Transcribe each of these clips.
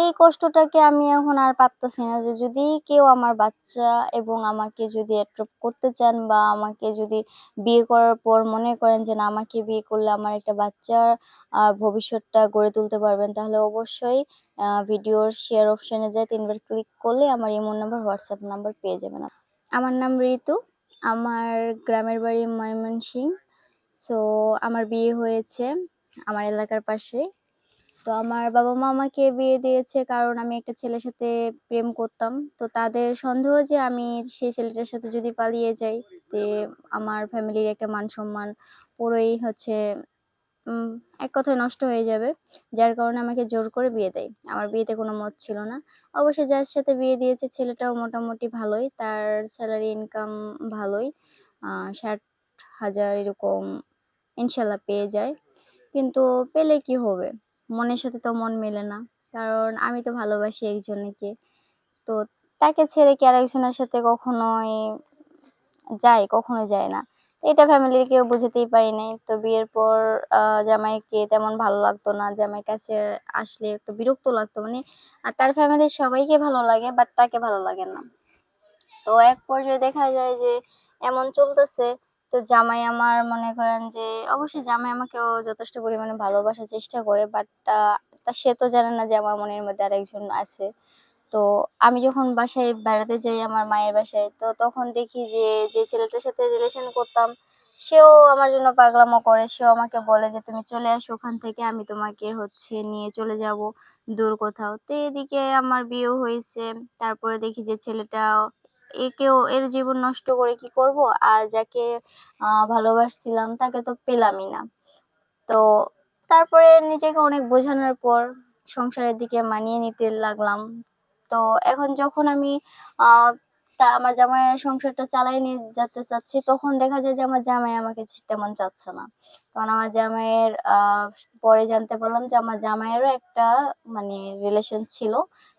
এই কষ্টটাকে আমি এখন আর পারতেছি না যে যদি কেউ আমার বাচ্চা এবং আমাকে যদি অ্যাডপ্ট করতে চান বা আমাকে যদি বিয়ে করার পর মনে করেন যে না, আমাকে বিয়ে করলে আমার একটা বাচ্চার ভবিষ্যৎটা গড়ে তুলতে পারবেন, তাহলে অবশ্যই ভিডিওর শেয়ার অপশানে যায়, তিনবার ক্লিক করলে আমার ইমো নাম্বার হোয়াটসঅ্যাপ নাম্বার পেয়ে যাবেন আমার নাম ঋতু, আমার গ্রামের বাড়ি ময়মনসিং সো আমার বিয়ে হয়েছে, আমার এলাকার পাশে। তো আমার বাবা মা আমাকে বিয়ে দিয়েছে কারণ আমি একটা ছেলের সাথে প্রেম করতাম। তো তাদের সন্দেহ যে আমি সেই ছেলেটার সাথে যদি পালিয়ে যাই, তে আমার ফ্যামিলির একটা মান সম্মান পুরোই হচ্ছে এক কথায় নষ্ট হয়ে যাবে। যার কারণে আমাকে জোর করে বিয়ে দেয়। আমার বিয়েতে কোনো মত ছিল না। অবশ্যই যার সাথে বিয়ে দিয়েছে ছেলেটাও মোটামুটি ভালোই। তার স্যালারি ইনকাম ভালোই। ষাট হাজার এরকম ইনশাল্লাহ পেয়ে যায়। কিন্তু পেলে কি হবে? মনের সাথে তো মন মেলে না। কারণ আমি তো ভালোবাসি একজনকে। তো তাকে ছেড়ে কি আরেকজনের সাথে কখনোই যায় কখনো যায় না। এটা ফ্যামিলির কেউ বুঝতেই পারি নাই। তো বিয়ের পর জামাইকে তেমন ভালো লাগতো না। জামাই কাছে আসলে একটু বিরক্ত লাগতো মানে। আর তার ফ্যামিলির সবাইকে ভালো লাগে বাট তাকে ভালো লাগে না। তো এক পর্যায়ে দেখা যায় যে, এমন চলতেছে তো জামাই আমার মনে করেন যে, অবশ্যই জামাই আমাকেও যথেষ্ট পরিমাণে ভালোবাসার চেষ্টা করে বাট তা সে তো জানে না যে আমার মনের মধ্যে আরেকজন আছে। তো আমি যখন বাসায় বেড়াতে যাই আমার মায়ের বাসায়, তো তখন দেখি যে যে ছেলেটার সাথে রিলেশন করতাম, সেও আমার জন্য পাগলামো করে। সেও আমাকে বলে যে, তুমি চলে আসো ওখান থেকে, আমি তোমাকে হচ্ছে নিয়ে চলে যাব দূর কোথাও। তো এদিকে আমার বিয়েও হয়েছে, তারপরে দেখি যে ছেলেটা একেও এর জীবন নষ্ট করে কি করব? আর যাকে ভালোবাসছিলাম তাকে তো পেলামই না। তো তারপরে নিজেকে অনেক বোঝানোর পর সংসারের দিকে মানিয়ে নিতে লাগলাম। তো এখন যখন আমি তা আমার জামাইয়ের সংসারটা চালাই নিয়ে যেতে চাচ্ছি, তখন দেখা যায় যে আমার জামাই আমাকে তেমন চাচ্ছে না। কারণ আমার জামাইয়ের পরে জানতে পারলাম যে আমার জামাইয়েরও একটা মানে রিলেশন ছিল।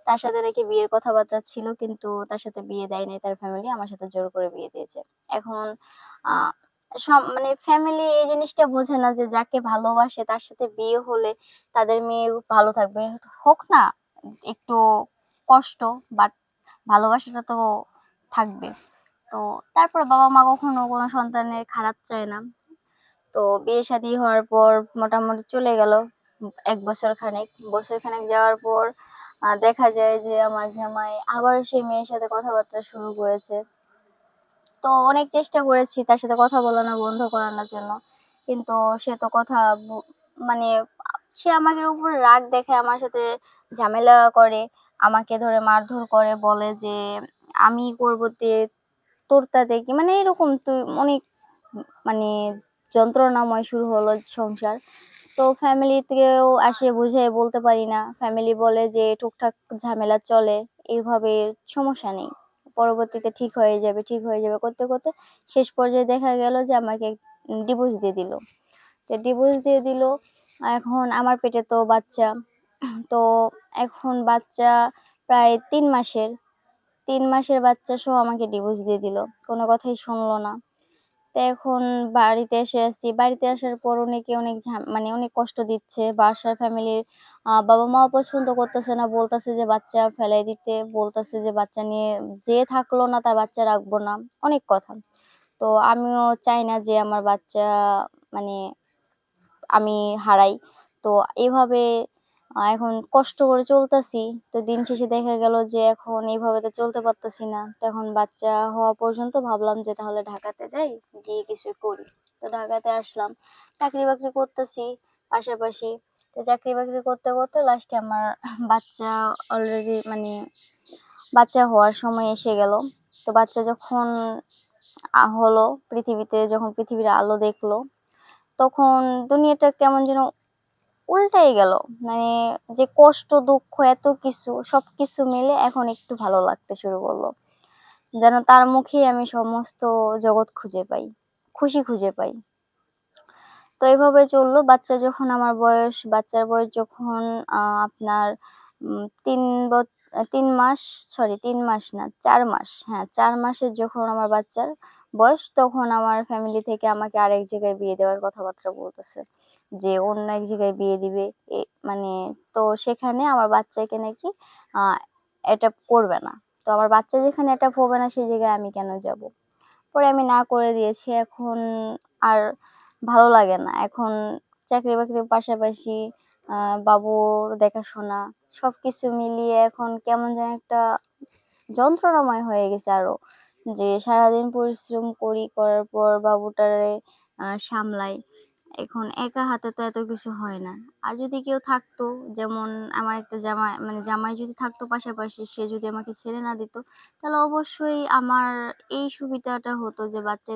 তার সাথে নাকি বিয়ের কথাবার্তা ছিল, কিন্তু তার সাথে বিয়ে দেয়নি, তার ফ্যামিলি আমার সাথে জোর করে বিয়ে দিয়েছে। এখন সব মানে ফ্যামিলি এই জিনিসটা বোঝে না যে যাকে ভালোবাসে তার সাথে বিয়ে হলে তাদের মেয়ে ভালো থাকবে। হোক না, একটু কষ্ট বাট ভালোবাসাটা তো থাকবে। তো, তারপর বাবা মা কখনো কোনো সন্তানের খারাপ চায় না। তো বিয়ে শাদী হওয়ার পর মোটামুটি চলে গেল এক বছর খানেক। বছর খানেক যাওয়ার পর দেখা যায় যে আমার জামাই আবার সেই মেয়ের সাথে কথাবার্তা শুরু করেছে। তো অনেক চেষ্টা করেছি তার সাথে কথা বলানো, বন্ধ করানোর জন্য। কিন্তু সে তো কথা মানে সে আমাকে উপর রাগ দেখে আমার সাথে ঝামেলা করে, আমাকে ধরে মারধর করে, বলে যে আমি করব তে তোর তাতে কি মানে এরকম তুই অনেক মানে যন্ত্রণাময় শুরু হলো সংসার। তো ফ্যামিলি থেকেও আসে বুঝে বলতে পারি না। ফ্যামিলি বলে যে, টুকটাক ঝামেলা চলে, এইভাবে সমস্যা নেই। পরবর্তীতে ঠিক হয়ে যাবে, ঠিক হয়ে যাবে। করতে করতে শেষ পর্যায়ে দেখা গেল যে, আমাকে ডিভোর্স দিয়ে দিল। তো ডিভোর্স দিয়ে দিল, এখন আমার পেটে তো বাচ্চা। তো এখন বাচ্চা প্রায় তিন মাসের। তিন মাসের বাচ্চা সহ আমাকে ডিভোর্স দিয়ে দিল। কোনো কথাই শুনলো না। তো এখন বাড়িতে এসে আছি। বাড়িতে আসার পর অনেকে অনেক মানে অনেক কষ্ট দিচ্ছে। বাসার ফ্যামিলির বাবা মাও পছন্দ করতেছে না। বলতেছে যে বাচ্চা ফেলাই দিতে। বলতেছে যে বাচ্চা নিয়ে যে থাকল না তার বাচ্চা রাখব না। অনেক কথা। তো আমিও চাই না যে আমার বাচ্চা মানে আমি হারাই। তো এইভাবে আহ, এখন কষ্ট করে চলতেছি। তো দিন শেষে দেখা গেল যে এখন এইভাবে তো চলতে পারতেছি না। তো এখন বাচ্চা হওয়া পর্যন্ত ভাবলাম যে তাহলে ঢাকাতে যাই গিয়ে কিছু করি। তো ঢাকাতে আসলাম। চাকরি বাকরি করতেছি পাশাপাশি। তো চাকরি বাকরি করতে করতে লাস্টে আমার বাচ্চা অলরেডি মানে বাচ্চা হওয়ার সময় এসে গেল। তো বাচ্চা যখন হলো পৃথিবীতে, যখন পৃথিবীর আলো দেখল, তখন দুনিয়াটা কেমন যেন উল্টাই গেল। মানে যে কষ্ট, দুঃখ, এত কিছু সব কিছু মিলে এখন একটু ভালো লাগতে শুরু করল। যেন তার মুখেই আমি সমস্ত জগৎ খুঁজে পাই, খুশি খুঁজে পাই। তো এইভাবে চলল। বাচ্চা যখন আমার বয়স, বাচ্চার বয়স যখন আপনার তিন তিন মাস সরি তিন মাস না, চার মাস হ্যাঁ চার মাসের যখন আমার বাচ্চার বয়স, তখন আমার ফ্যামিলি থেকে আমাকে আরেক জায়গায় বিয়ে দেওয়ার কথাবার্তা বলতেছে। যে অন্য এক জায়গায় বিয়ে দিবে, এ মানে তো সেখানে আমার বাচ্চাকে নাকি অ্যাডপ্ট করবে না। তো আমার বাচ্চা যেখানে অ্যাডপ্ট হবে না সেই জায়গায় আমি কেন যাব? পরে আমি না করে দিয়েছি, এখন আর ভালো লাগে না। এখন চাকরি বাকরির পাশাপাশি বাবুর দেখাশোনা সব কিছু মিলিয়ে এখন কেমন যেন একটা যন্ত্রণাময় হয়ে গেছে আরও যে সারাদিন পরিশ্রম করি, করার পর বাবুটারে সামলাই। এখন একা হাতে তো এত কিছু হয় না। আর যদি কেউ থাকতো, যেমন আমার একটা জামাই মানে জামাই যদি থাকতো পাশাপাশি, সে যদি আমাকে ছেড়ে না দিত, তাহলে অবশ্যই আমার এই সুবিধাটা হতো যে বাচ্চা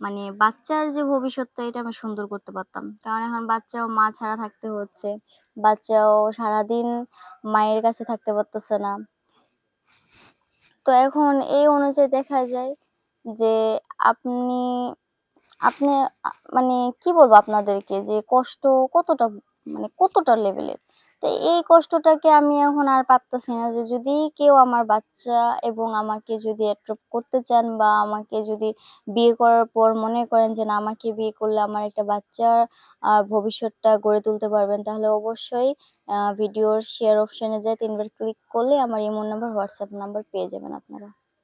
মানে বাচ্চার যে ভবিষ্যৎটা, এটা আমি সুন্দর করতে পারতাম। কারণ এখন বাচ্চাও মা ছাড়া থাকতে হচ্ছে, বাচ্চাও সারাদিন মায়ের কাছে থাকতে পারতেছে না। তো এখন এই অনুযায়ী দেখা যায় যে আপনি আপনি মানে কি বলব আপনাদেরকে যে কষ্ট কতটা মানে কতটা লেভেলের তো এই কষ্টটাকে আমি এখন আর পারতেছি না যে যদি কেউ আমার বাচ্চা এবং আমাকে যদি অ্যাট্রাক্ট করতে চান বা আমাকে যদি বিয়ে করার পর মনে করেন যে না, আমাকে বিয়ে করলে আমার একটা বাচ্চার ভবিষ্যৎটা গড়ে তুলতে পারবেন, তাহলে অবশ্যই ভিডিওর শেয়ার অপশানে যায় তিনবার ক্লিক করলে আমার ইমো নাম্বার হোয়াটসঅ্যাপ নাম্বার পেয়ে যাবেন আপনারা।